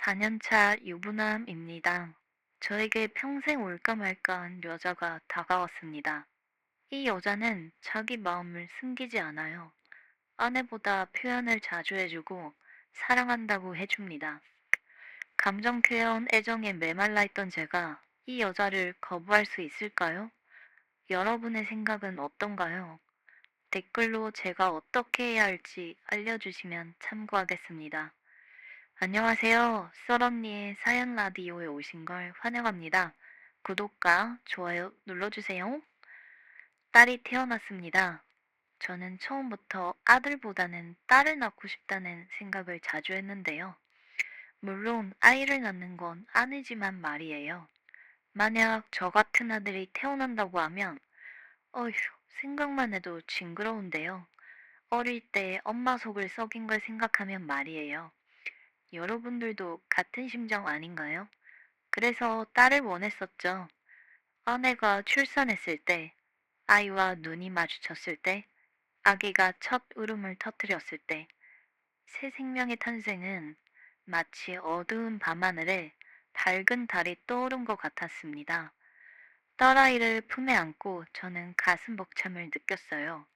4년차 유부남입니다. 저에게 평생 올까 말까 한 여자가 다가왔습니다. 이 여자는 자기 마음을 숨기지 않아요. 아내보다 표현을 자주 해주고 사랑한다고 해줍니다. 감정 표현 애정에 메말라 있던 제가 이 여자를 거부할 수 있을까요? 여러분의 생각은 어떤가요? 댓글로 제가 어떻게 해야 할지 알려주시면 참고하겠습니다. 안녕하세요. 썰언니의 사연 라디오에 오신 걸 환영합니다. 구독과 좋아요 눌러주세요. 딸이 태어났습니다. 저는 처음부터 아들보다는 딸을 낳고 싶다는 생각을 자주 했는데요. 물론 아이를 낳는 건 아니지만 말이에요. 만약 저 같은 아들이 태어난다고 하면, 어휴, 생각만 해도 징그러운데요. 어릴 때 엄마 속을 썩인 걸 생각하면 말이에요. 여러분들도 같은 심정 아닌가요? 그래서 딸을 원했었죠. 아내가 출산했을 때, 아이와 눈이 마주쳤을 때, 아기가 첫 울음을 터뜨렸을 때, 새 생명의 탄생은 마치 어두운 밤하늘에 밝은 달이 떠오른 것 같았습니다. 딸아이를 품에 안고 저는 가슴 벅참을 느꼈어요.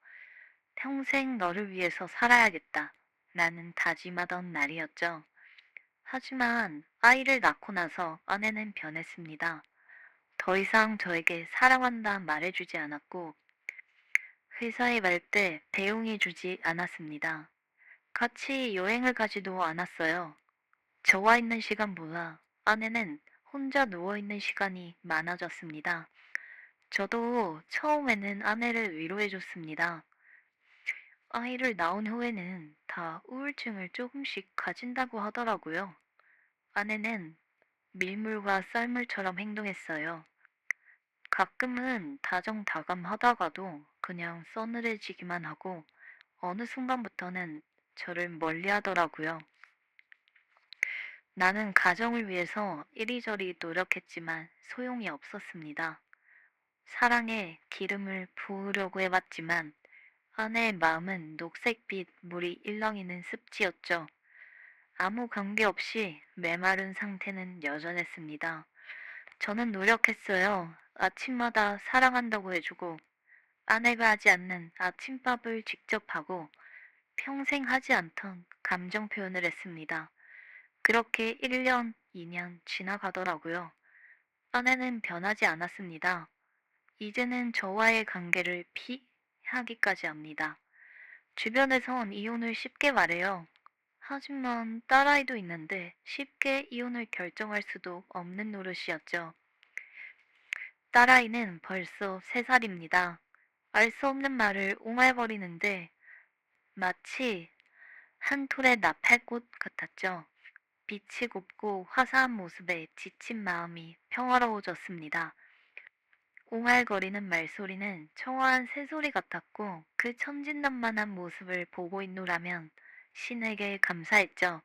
평생 너를 위해서 살아야겠다. 나는 다짐하던 날이었죠. 하지만 아이를 낳고 나서 아내는 변했습니다. 더 이상 저에게 사랑한다 말해주지 않았고, 회사에 갈때 배웅해 주지 않았습니다. 같이 여행을 가지도 않았어요. 저와 있는 시간보다 아내는 혼자 누워있는 시간이 많아졌습니다. 저도 처음에는 아내를 위로해줬습니다. 아이를 낳은 후에는 다 우울증을 조금씩 가진다고 하더라고요. 아내는 밀물과 썰물처럼 행동했어요. 가끔은 다정다감하다가도 그냥 서늘해지기만 하고 어느 순간부터는 저를 멀리 하더라고요. 나는 가정을 위해서 이리저리 노력했지만 소용이 없었습니다. 사랑에 기름을 부으려고 해봤지만 아내의 마음은 녹색빛 물이 일렁이는 습지였죠. 아무 관계없이 메마른 상태는 여전했습니다. 저는 노력했어요. 아침마다 사랑한다고 해주고 아내가 하지 않는 아침밥을 직접 하고 평생 하지 않던 감정 표현을 했습니다. 그렇게 1년, 2년 지나가더라고요. 아내는 변하지 않았습니다. 이제는 저와의 관계를 피 하기까지 합니다. 주변에선 이혼을 쉽게 말해요. 하지만 딸아이도 있는데 쉽게 이혼을 결정할 수도 없는 노릇이었죠. 딸아이는 벌써 3살입니다. 알 수 없는 말을 옹알거리는데 마치 한 톨의 나팔꽃 같았죠. 빛이 곱고 화사한 모습에 지친 마음이 평화로워졌습니다. 옹알거리는 말소리는 청아한 새소리 같았고 그 천진난만한 모습을 보고 있노라면 신에게 감사했죠.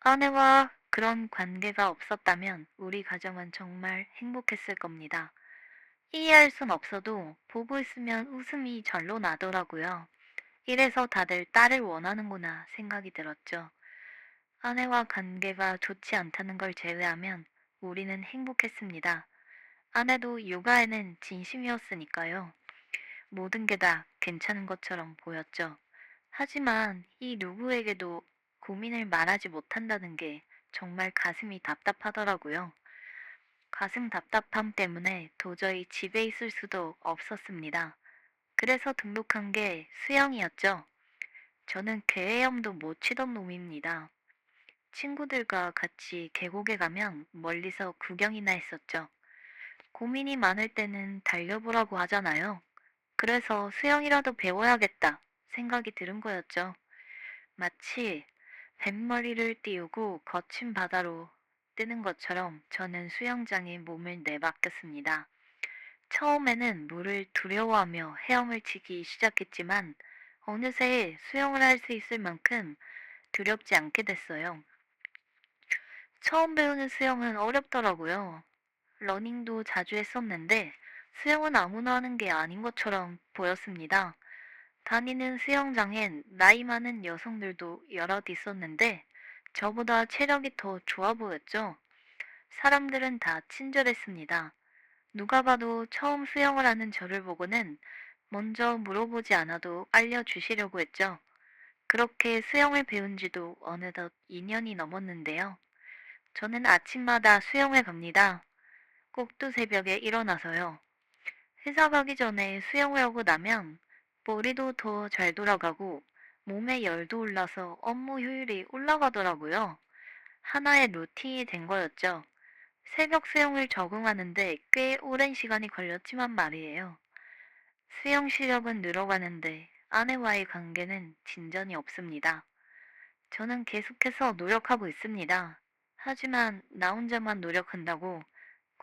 아내와 그런 관계가 없었다면 우리 가정은 정말 행복했을 겁니다. 이해할 순 없어도 보고 있으면 웃음이 절로 나더라고요. 이래서 다들 딸을 원하는구나 생각이 들었죠. 아내와 관계가 좋지 않다는 걸 제외하면 우리는 행복했습니다. 아내도 육아에는 진심이었으니까요. 모든 게 다 괜찮은 것처럼 보였죠. 하지만 이 누구에게도 고민을 말하지 못한다는 게 정말 가슴이 답답하더라고요. 가슴 답답함 때문에 도저히 집에 있을 수도 없었습니다. 그래서 등록한 게 수영이었죠. 저는 개헤엄도 못 치던 놈입니다. 친구들과 같이 계곡에 가면 멀리서 구경이나 했었죠. 고민이 많을 때는 달려보라고 하잖아요. 그래서 수영이라도 배워야겠다 생각이 들은 거였죠. 마치 뱃머리를 띄우고 거친 바다로 뜨는 것처럼 저는 수영장에 몸을 내맡겼습니다. 처음에는 물을 두려워하며 헤엄을 치기 시작했지만 어느새 수영을 할 수 있을 만큼 두렵지 않게 됐어요. 처음 배우는 수영은 어렵더라고요. 러닝도 자주 했었는데 수영은 아무나 하는 게 아닌 것처럼 보였습니다. 다니는 수영장엔 나이 많은 여성들도 여럿 있었는데 저보다 체력이 더 좋아 보였죠. 사람들은 다 친절했습니다. 누가 봐도 처음 수영을 하는 저를 보고는 먼저 물어보지 않아도 알려주시려고 했죠. 그렇게 수영을 배운 지도 어느덧 2년이 넘었는데요. 저는 아침마다 수영을 갑니다. 꼭두 새벽에 일어나서요. 회사 가기 전에 수영을 하고 나면 머리도 더 잘 돌아가고 몸에 열도 올라서 업무 효율이 올라가더라고요. 하나의 루틴이 된 거였죠. 새벽 수영을 적응하는데 꽤 오랜 시간이 걸렸지만 말이에요. 수영 실력은 늘어가는데 아내와의 관계는 진전이 없습니다. 저는 계속해서 노력하고 있습니다. 하지만 나 혼자만 노력한다고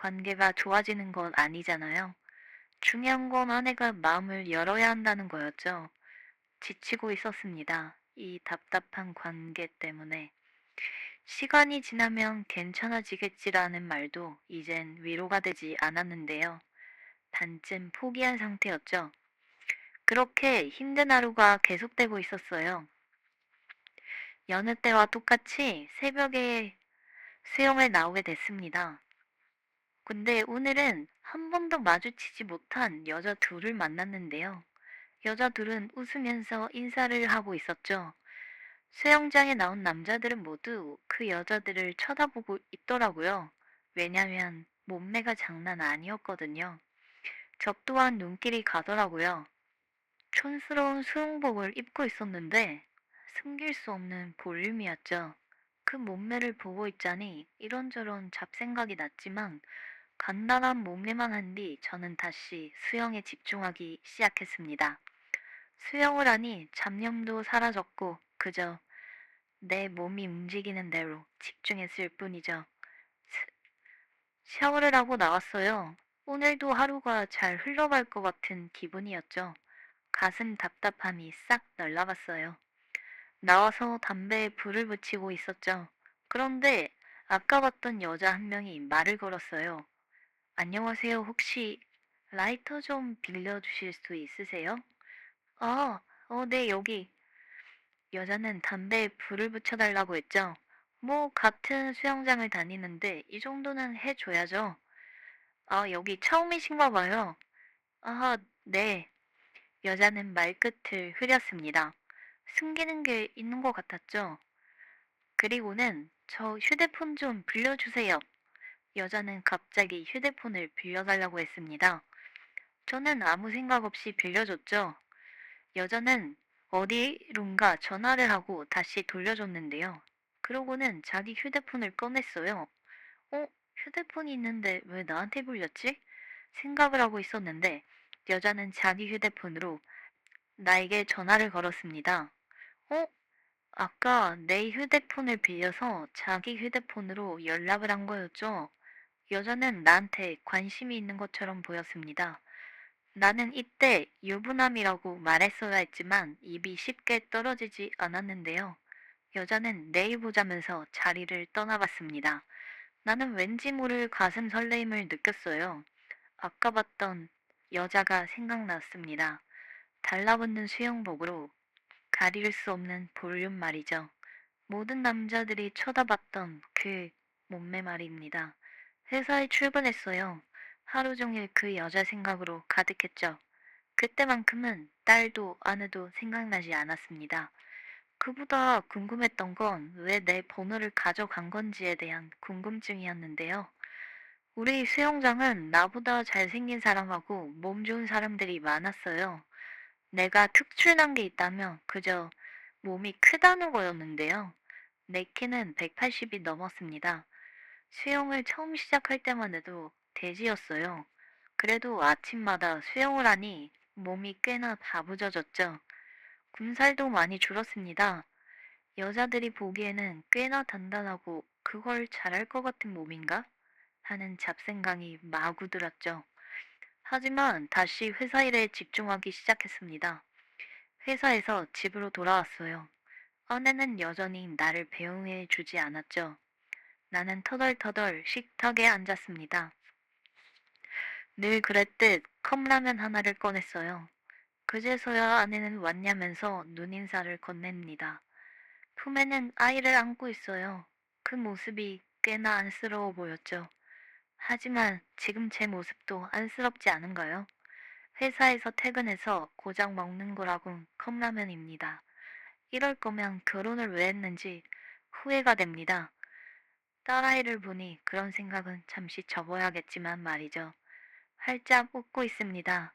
관계가 좋아지는 건 아니잖아요. 중요한 건 아내가 마음을 열어야 한다는 거였죠. 지치고 있었습니다. 이 답답한 관계 때문에. 시간이 지나면 괜찮아지겠지라는 말도 이젠 위로가 되지 않았는데요. 반쯤 포기한 상태였죠. 그렇게 힘든 하루가 계속되고 있었어요. 여느 때와 똑같이 새벽에 수영을 나오게 됐습니다. 근데 오늘은 한 번도 마주치지 못한 여자 둘을 만났는데요. 여자 둘은 웃으면서 인사를 하고 있었죠. 수영장에 나온 남자들은 모두 그 여자들을 쳐다보고 있더라고요. 왜냐면 몸매가 장난 아니었거든요. 저 또한 눈길이 가더라고요. 촌스러운 수영복을 입고 있었는데 숨길 수 없는 볼륨이었죠. 그 몸매를 보고 있자니 이런저런 잡생각이 났지만 간단한 몸매만 한 뒤 저는 다시 수영에 집중하기 시작했습니다. 수영을 하니 잡념도 사라졌고 그저 내 몸이 움직이는 대로 집중했을 뿐이죠. 스- 샤워를 하고 나왔어요. 오늘도 하루가 잘 흘러갈 것 같은 기분이었죠. 가슴 답답함이 싹 날라갔어요. 나와서 담배에 불을 붙이고 있었죠. 그런데 아까 봤던 여자 한 명이 말을 걸었어요. 안녕하세요. 혹시 라이터 좀 빌려주실 수 있으세요? 아, 어, 네, 여기. 여자는 담배에 불을 붙여달라고 했죠. 뭐, 같은 수영장을 다니는데 이 정도는 해줘야죠. 아, 여기 처음이신가 봐요. 아, 네. 여자는 말끝을 흐렸습니다. 숨기는 게 있는 것 같았죠. 그리고는 저 휴대폰 좀 빌려주세요. 여자는 갑자기 휴대폰을 빌려달라고 했습니다. 저는 아무 생각 없이 빌려줬죠. 여자는 어디론가 전화를 하고 다시 돌려줬는데요. 그러고는 자기 휴대폰을 꺼냈어요. 어? 휴대폰이 있는데 왜 나한테 불렸지? 생각을 하고 있었는데 여자는 자기 휴대폰으로 나에게 전화를 걸었습니다. 어? 아까 내 휴대폰을 빌려서 자기 휴대폰으로 연락을 한 거였죠. 여자는 나한테 관심이 있는 것처럼 보였습니다. 나는 이때 유부남이라고 말했어야 했지만 입이 쉽게 떨어지지 않았는데요. 여자는 내일 보자면서 자리를 떠나갔습니다. 나는 왠지 모를 가슴 설레임을 느꼈어요. 아까 봤던 여자가 생각났습니다. 달라붙는 수영복으로 가릴 수 없는 볼륨 말이죠. 모든 남자들이 쳐다봤던 그 몸매 말입니다. 회사에 출근했어요. 하루 종일 그 여자 생각으로 가득했죠. 그때만큼은 딸도 아내도 생각나지 않았습니다. 그보다 궁금했던 건 왜 내 번호를 가져간 건지에 대한 궁금증이었는데요. 우리 수영장은 나보다 잘생긴 사람하고 몸 좋은 사람들이 많았어요. 내가 특출난 게 있다면 그저 몸이 크다는 거였는데요. 내 키는 180이 넘었습니다. 수영을 처음 시작할 때만 해도 돼지였어요. 그래도 아침마다 수영을 하니 몸이 꽤나 다부져졌죠. 군살도 많이 줄었습니다. 여자들이 보기에는 꽤나 단단하고 그걸 잘할 것 같은 몸인가? 하는 잡생각이 마구 들었죠. 하지만 다시 회사 일에 집중하기 시작했습니다. 회사에서 집으로 돌아왔어요. 아내는 여전히 나를 배웅해 주지 않았죠. 나는 터덜터덜 식탁에 앉았습니다. 늘 그랬듯 컵라면 하나를 꺼냈어요. 그제서야 아내는 왔냐면서 눈인사를 건넵니다. 품에는 아이를 안고 있어요. 그 모습이 꽤나 안쓰러워 보였죠. 하지만 지금 제 모습도 안쓰럽지 않은가요? 회사에서 퇴근해서 고작 먹는 거라곤 컵라면입니다. 이럴 거면 결혼을 왜 했는지 후회가 됩니다. 딸아이를 보니 그런 생각은 잠시 접어야겠지만 말이죠. 활짝 웃고 있습니다.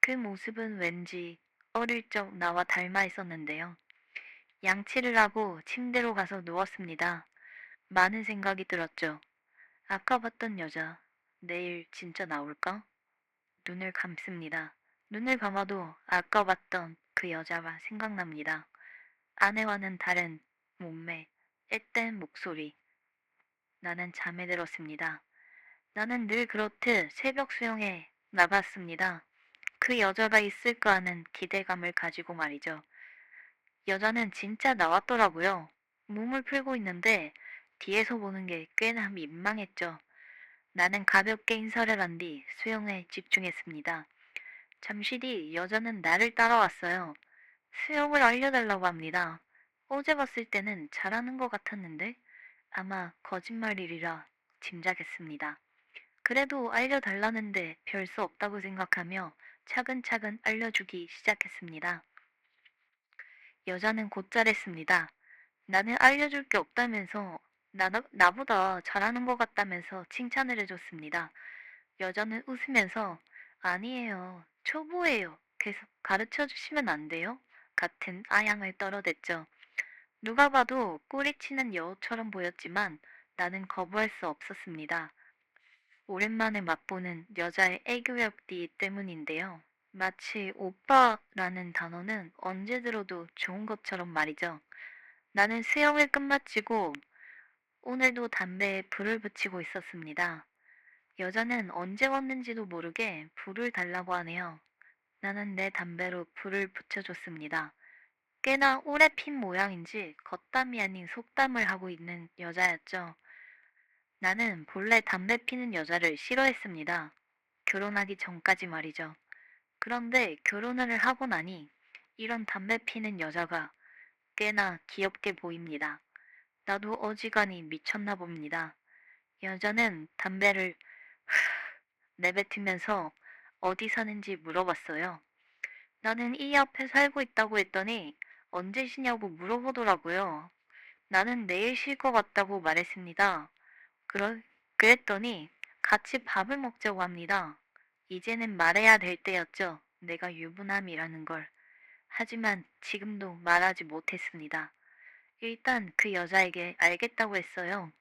그 모습은 왠지 어릴 적 나와 닮아 있었는데요. 양치를 하고 침대로 가서 누웠습니다. 많은 생각이 들었죠. 아까 봤던 여자, 내일 진짜 나올까? 눈을 감습니다. 눈을 감아도 아까 봤던 그 여자가 생각납니다. 아내와는 다른 몸매, 앳된 목소리. 나는 잠에 들었습니다. 나는 늘 그렇듯 새벽 수영에 나갔습니다. 그 여자가 있을까 하는 기대감을 가지고 말이죠. 여자는 진짜 나왔더라고요. 몸을 풀고 있는데 뒤에서 보는 게 꽤나 민망했죠. 나는 가볍게 인사를 한 뒤 수영에 집중했습니다. 잠시 뒤 여자는 나를 따라왔어요. 수영을 알려달라고 합니다. 어제 봤을 때는 잘하는 것 같았는데 아마 거짓말이리라 짐작했습니다. 그래도 알려달라는데 별 수 없다고 생각하며 차근차근 알려주기 시작했습니다. 여자는 곧 잘했습니다. 나는 알려줄 게 없다면서 나, 나보다 잘하는 것 같다면서 칭찬을 해줬습니다. 여자는 웃으면서 아니에요. 초보예요. 계속 가르쳐 주시면 안 돼요? 같은 아양을 떨어댔죠. 누가 봐도 꼬리치는 여우처럼 보였지만 나는 거부할 수 없었습니다. 오랜만에 맛보는 여자의 애교역디 때문인데요. 마치 오빠라는 단어는 언제 들어도 좋은 것처럼 말이죠. 나는 수영을 끝마치고 오늘도 담배에 불을 붙이고 있었습니다. 여자는 언제 왔는지도 모르게 불을 달라고 하네요. 나는 내 담배로 불을 붙여줬습니다. 꽤나 오래 핀 모양인지 겉담이 아닌 속담을 하고 있는 여자였죠. 나는 본래 담배 피는 여자를 싫어했습니다. 결혼하기 전까지 말이죠. 그런데 결혼을 하고 나니 이런 담배 피는 여자가 꽤나 귀엽게 보입니다. 나도 어지간히 미쳤나 봅니다. 여자는 담배를 내뱉으면서 어디 사는지 물어봤어요. 나는 이 앞에 살고 있다고 했더니 언제 쉬냐고 물어보더라고요. 나는 내일 쉴 것 같다고 말했습니다. 그러, 그랬더니 같이 밥을 먹자고 합니다. 이제는 말해야 될 때였죠. 내가 유부남이라는 걸. 하지만 지금도 말하지 못했습니다. 일단 그 여자에게 알겠다고 했어요.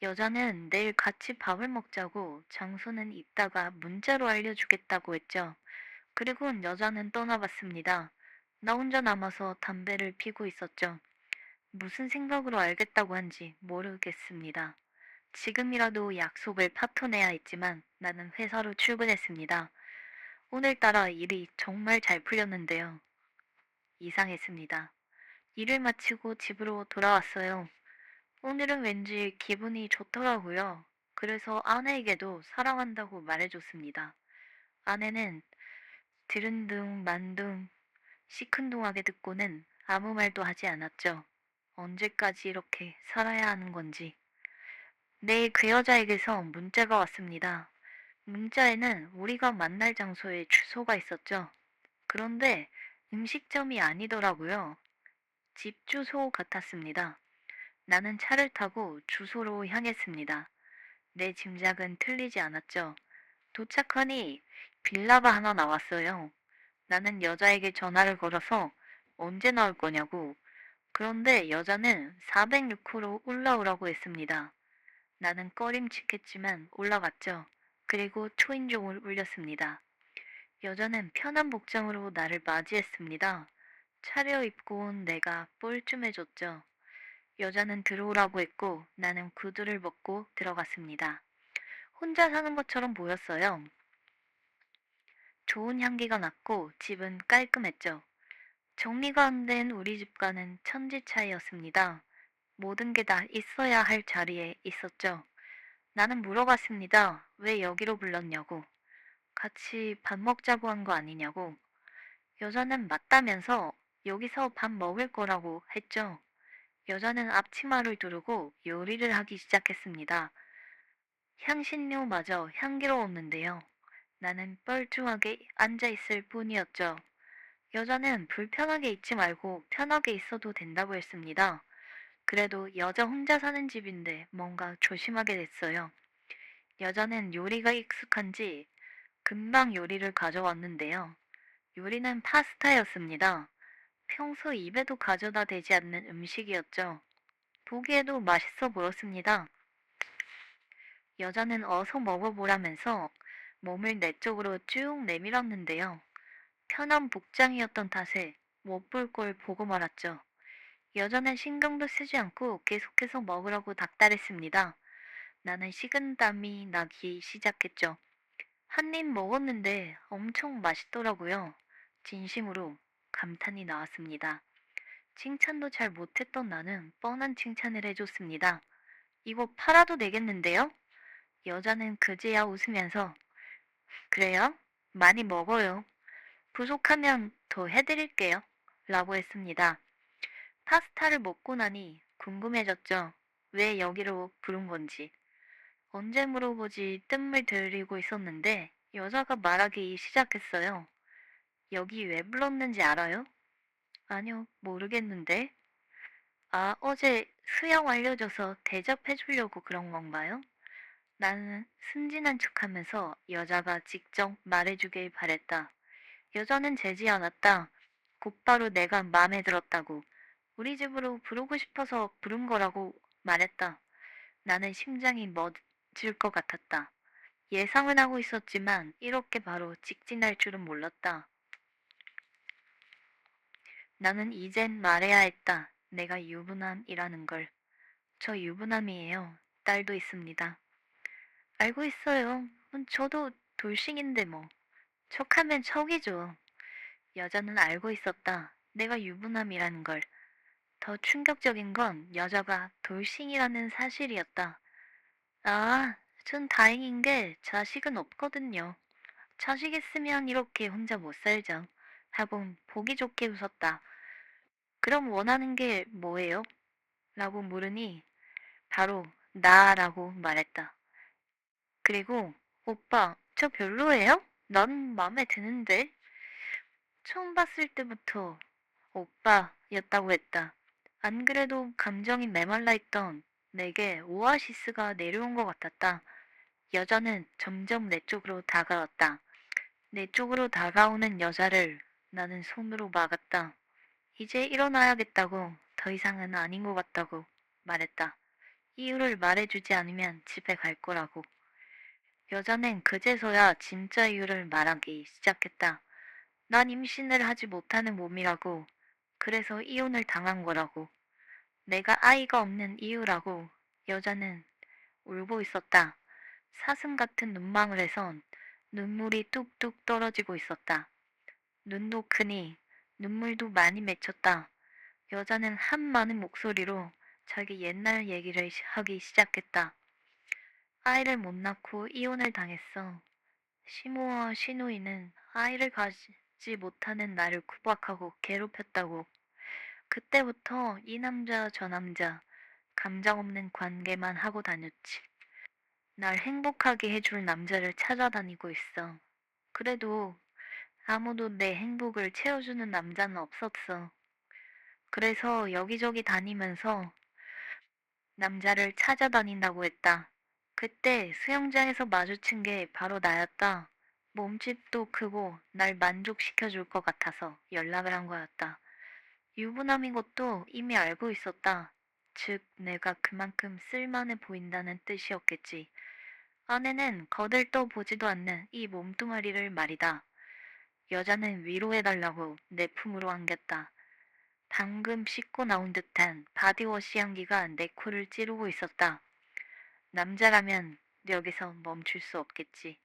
여자는 내일 같이 밥을 먹자고 장소는 이따가 문자로 알려주겠다고 했죠. 그리고 여자는 떠나봤습니다. 나 혼자 남아서 담배를 피고 있었죠. 무슨 생각으로 알겠다고 한지 모르겠습니다. 지금이라도 약속을 파토내야 했지만 나는 회사로 출근했습니다. 오늘따라 일이 정말 잘 풀렸는데요. 이상했습니다. 일을 마치고 집으로 돌아왔어요. 오늘은 왠지 기분이 좋더라고요. 그래서 아내에게도 사랑한다고 말해줬습니다. 아내는 들은 둥 만둥 시큰둥하게 듣고는 아무 말도 하지 않았죠. 언제까지 이렇게 살아야 하는 건지. 내일 그 여자에게서 문자가 왔습니다. 문자에는 우리가 만날 장소에 주소가 있었죠. 그런데 음식점이 아니더라고요. 집 주소 같았습니다. 나는 차를 타고 주소로 향했습니다. 내 짐작은 틀리지 않았죠. 도착하니 빌라가 하나 나왔어요. 나는 여자에게 전화를 걸어서 언제 나올 거냐고. 그런데 여자는 406호로 올라오라고 했습니다. 나는 꺼림칙했지만 올라갔죠. 그리고 초인종을 울렸습니다. 여자는 편한 복장으로 나를 맞이했습니다. 차려입고 온 내가 뻘쭘해졌죠. 여자는 들어오라고 했고 나는 구두를 벗고 들어갔습니다. 혼자 사는 것처럼 보였어요. 좋은 향기가 났고 집은 깔끔했죠. 정리가 안 된 우리 집과는 천지 차이였습니다. 모든 게 다 있어야 할 자리에 있었죠. 나는 물어봤습니다. 왜 여기로 불렀냐고. 같이 밥 먹자고 한 거 아니냐고. 여자는 맞다면서 여기서 밥 먹을 거라고 했죠. 여자는 앞치마를 두르고 요리를 하기 시작했습니다. 향신료마저 향기로웠는데요. 나는 뻘쭘하게 앉아 있을 뿐이었죠. 여자는 불편하게 있지 말고 편하게 있어도 된다고 했습니다. 그래도 여자 혼자 사는 집인데 뭔가 조심하게 됐어요. 여자는 요리가 익숙한지 금방 요리를 가져왔는데요. 요리는 파스타였습니다. 평소 입에도 가져다 대지 않는 음식이었죠. 보기에도 맛있어 보였습니다. 여자는 어서 먹어보라면서 몸을 내 쪽으로 쭉 내밀었는데요. 편한 복장이었던 탓에 못 볼 걸 보고 말았죠. 여자는 신경도 쓰지 않고 계속해서 먹으라고 닥달했습니다. 나는 식은땀이 나기 시작했죠. 한 입 먹었는데 엄청 맛있더라고요. 진심으로 감탄이 나왔습니다. 칭찬도 잘 못했던 나는 뻔한 칭찬을 해줬습니다. 이거 팔아도 되겠는데요? 여자는 그제야 웃으면서 그래요? 많이 먹어요. 부족하면 더 해드릴게요. 라고 했습니다. 파스타를 먹고 나니 궁금해졌죠. 왜 여기로 부른 건지. 언제 물어보지 뜸을 들이고 있었는데 여자가 말하기 시작했어요. 여기 왜 불렀는지 알아요? 아니요, 모르겠는데. 아, 어제 수영 알려줘서 대접해 주려고 그런 건가요? 나는 순진한 척하면서 여자가 직접 말해주길 바랬다. 여자는 재지 않았다. 곧바로 내가 마음에 들었다고. 우리 집으로 부르고 싶어서 부른 거라고 말했다. 나는 심장이 멎을 것 같았다. 예상은 하고 있었지만 이렇게 바로 직진할 줄은 몰랐다. 나는 이젠 말해야 했다. 내가 유부남이라는 걸. 저 유부남이에요. 딸도 있습니다. 알고 있어요. 음, 저도 돌싱인데 뭐. 척하면 척이죠. 여자는 알고 있었다. 내가 유부남이라는 걸. 더 충격적인 건 여자가 돌싱이라는 사실이었다. 아, 전 다행인 게 자식은 없거든요. 자식 있으면 이렇게 혼자 못 살죠. 하고 보기 좋게 웃었다. 그럼 원하는 게 뭐예요? 라고 물으니 바로 나라고 말했다. 그리고 오빠, 저 별로예요? 난 마음에 드는데. 처음 봤을 때부터 오빠였다고 했다. 안 그래도 감정이 메말라 있던 내게 오아시스가 내려온 것 같았다. 여자는 점점 내 쪽으로 다가왔다. 내 쪽으로 다가오는 여자를 나는 손으로 막았다. 이제 일어나야겠다고 더 이상은 아닌 것 같다고 말했다. 이유를 말해주지 않으면 집에 갈 거라고. 여자는 그제서야 진짜 이유를 말하기 시작했다. 난 임신을 하지 못하는 몸이라고. 그래서 이혼을 당한 거라고. 내가 아이가 없는 이유라고 여자는 울고 있었다. 사슴 같은 눈망울 에선 눈물이 뚝뚝 떨어지고 있었다. 눈도 크니 눈물도 많이 맺혔다. 여자는 한 많은 목소리로 자기 옛날 얘기를 시- 하기 시작했다. 아이를 못 낳고 이혼을 당했어. 시모와 시누이는 아이를 가지지 못하는 나를 구박하고 괴롭혔다고. 그때부터 이 남자 저 남자 감정 없는 관계만 하고 다녔지. 날 행복하게 해줄 남자를 찾아다니고 있어. 그래도 아무도 내 행복을 채워주는 남자는 없었어. 그래서 여기저기 다니면서 남자를 찾아다닌다고 했다. 그때 수영장에서 마주친 게 바로 나였다. 몸집도 크고 날 만족시켜 줄 것 같아서 연락을 한 거였다. 유부남인 것도 이미 알고 있었다. 즉, 내가 그만큼 쓸만해 보인다는 뜻이었겠지. 아내는 거들떠 보지도 않는 이 몸뚱아리를 말이다. 여자는 위로해달라고 내 품으로 안겼다. 방금 씻고 나온 듯한 바디워시 향기가 내 코를 찌르고 있었다. 남자라면 여기서 멈출 수 없겠지.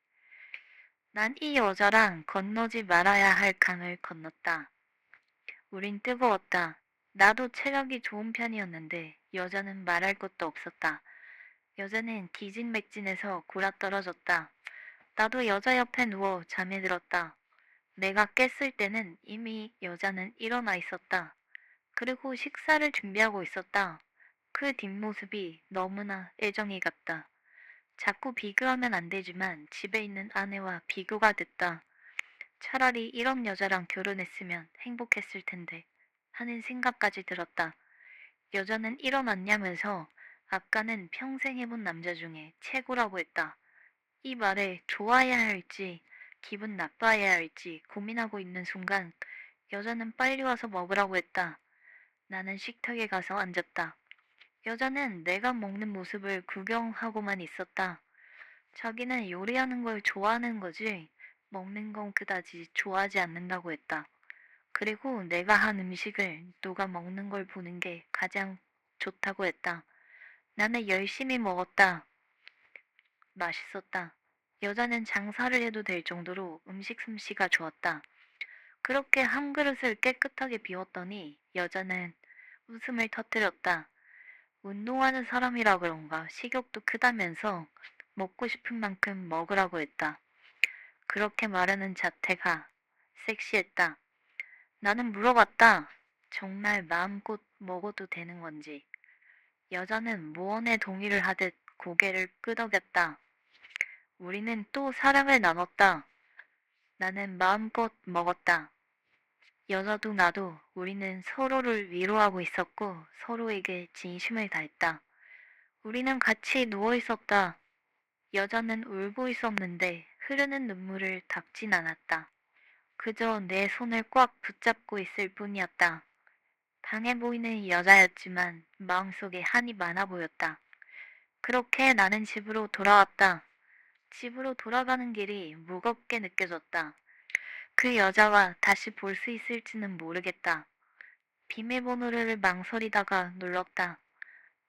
난 이 여자랑 건너지 말아야 할 강을 건넜다. 우린 뜨거웠다. 나도 체력이 좋은 편이었는데 여자는 말할 것도 없었다. 여자는 기진맥진해서 골아 떨어졌다. 나도 여자 옆에 누워 잠에 들었다. 내가 깼을 때는 이미 여자는 일어나 있었다. 그리고 식사를 준비하고 있었다. 그 뒷모습이 너무나 애정이 같다. 자꾸 비교하면 안 되지만 집에 있는 아내와 비교가 됐다. 차라리 이런 여자랑 결혼했으면 행복했을 텐데 하는 생각까지 들었다. 여자는 일어났냐면서 아까는 평생 해본 남자 중에 최고라고 했다. 이 말에 좋아해야 할지 기분 나빠해야 할지 고민하고 있는 순간 여자는 빨리 와서 먹으라고 했다. 나는 식탁에 가서 앉았다. 여자는 내가 먹는 모습을 구경하고만 있었다. 자기는 요리하는 걸 좋아하는 거지 먹는 건 그다지 좋아하지 않는다고 했다. 그리고 내가 한 음식을 누가 먹는 걸 보는 게 가장 좋다고 했다. 나는 열심히 먹었다. 맛있었다. 여자는 장사를 해도 될 정도로 음식 솜씨가 좋았다. 그렇게 한 그릇을 깨끗하게 비웠더니 여자는 웃음을 터뜨렸다. 운동하는 사람이라 그런가 식욕도 크다면서 먹고 싶은 만큼 먹으라고 했다. 그렇게 말하는 자태가 섹시했다. 나는 물어봤다. 정말 마음껏 먹어도 되는 건지. 여자는 무언에 동의를 하듯 고개를 끄덕였다. 우리는 또 사랑을 나눴다. 나는 마음껏 먹었다. 여자도 나도 우리는 서로를 위로하고 있었고 서로에게 진심을 다했다. 우리는 같이 누워 있었다. 여자는 울고 있었는데 흐르는 눈물을 닦진 않았다. 그저 내 손을 꽉 붙잡고 있을 뿐이었다. 강해 보이는 여자였지만 마음속에 한이 많아 보였다. 그렇게 나는 집으로 돌아왔다. 집으로 돌아가는 길이 무겁게 느껴졌다. 그 여자와 다시 볼 수 있을지는 모르겠다. 비밀번호를 망설이다가 눌렀다.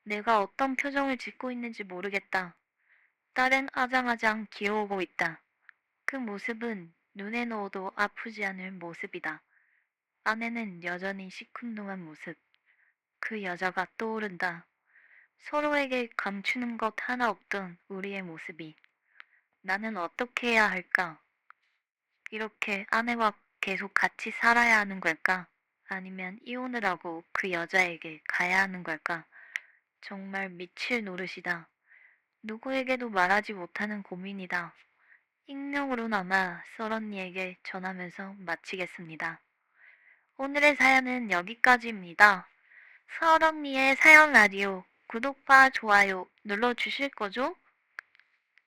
내가 어떤 표정을 짓고 있는지 모르겠다. 딸은 아장아장 기어오고 있다. 그 모습은 눈에 넣어도 아프지 않을 모습이다. 아내는 여전히 시큰둥한 모습. 그 여자가 떠오른다. 서로에게 감추는 것 하나 없던 우리의 모습이. 나는 어떻게 해야 할까? 이렇게 아내와 계속 같이 살아야 하는 걸까? 아니면 이혼을 하고 그 여자에게 가야 하는 걸까? 정말 미칠 노릇이다. 누구에게도 말하지 못하는 고민이다. 익명으로나마 썰언니에게 전하면서 마치겠습니다. 오늘의 사연은 여기까지입니다. 썰언니의 사연 라디오 구독과 좋아요 눌러주실 거죠?